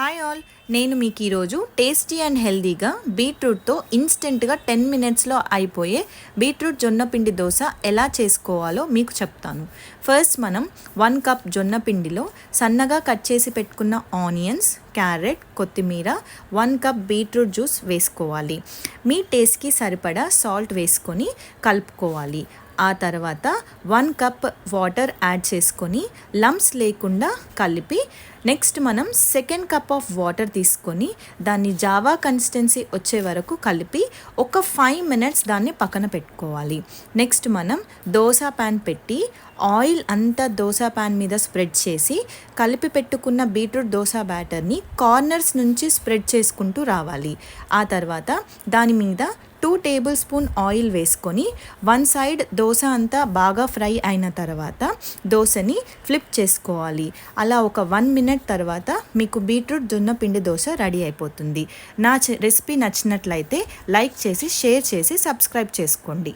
Hi all నేను మీకు ఈరోజు టేస్టీ అండ్ హెల్దీగా బీట్రూట్తో ఇన్స్టెంట్గా టెన్ మినిట్స్లో అయిపోయే బీట్రూట్ జొన్న పిండి దోశ ఎలా చేసుకోవాలో మీకు చెప్తాను. ఫస్ట్ మనం వన్ కప్ జొన్న పిండిలో సన్నగా కట్ చేసి పెట్టుకున్న ఆనియన్స్ క్యారెట్ కొత్తిమీర వన్ కప్ బీట్రూట్ జ్యూస్ వేసుకోవాలి. మీ టేస్ట్కి సరిపడా సాల్ట్ వేసుకొని కలుపుకోవాలి. ఆ తర్వాత వన్ కప్ వాటర్ యాడ్ చేసుకొని లమ్స్ లేకుండా కలిపి నెక్స్ట్ మనం సెకండ్ కప్ ఆఫ్ వాటర్ తీసుకొని దాన్ని జావా కన్సిస్టెన్సీ వచ్చే వరకు కలిపి ఒక ఫైవ్ మినిట్స్ దాన్ని పక్కన పెట్టుకోవాలి. నెక్స్ట్ మనం దోశ ప్యాన్ పెట్టి ఆయిల్ అంతా దోశ ప్యాన్ మీద స్ప్రెడ్ చేసి కలిపి పెట్టుకున్న బీట్రూట్ దోశ బ్యాటర్ని కార్నర్స్ నుంచి స్ప్రెడ్ చేసుకుంటూ రావాలి. ఆ తర్వాత దాని మీద టూ టేబుల్ స్పూన్ ఆయిల్ వేసుకొని వన్ సైడ్ దోశ అంతా బాగా ఫ్రై అయిన తర్వాత దోశని ఫ్లిప్ చేసుకోవాలి. అలా ఒక వన్ మినిట్ తర్వాత మీకు బీట్రూట్ జొన్న పిండి దోశ రెడీ అయిపోతుంది. నా రెసిపీ నచ్చినట్లయితే లైక్ చేసి షేర్ చేసి సబ్స్క్రైబ్ చేసుకోండి.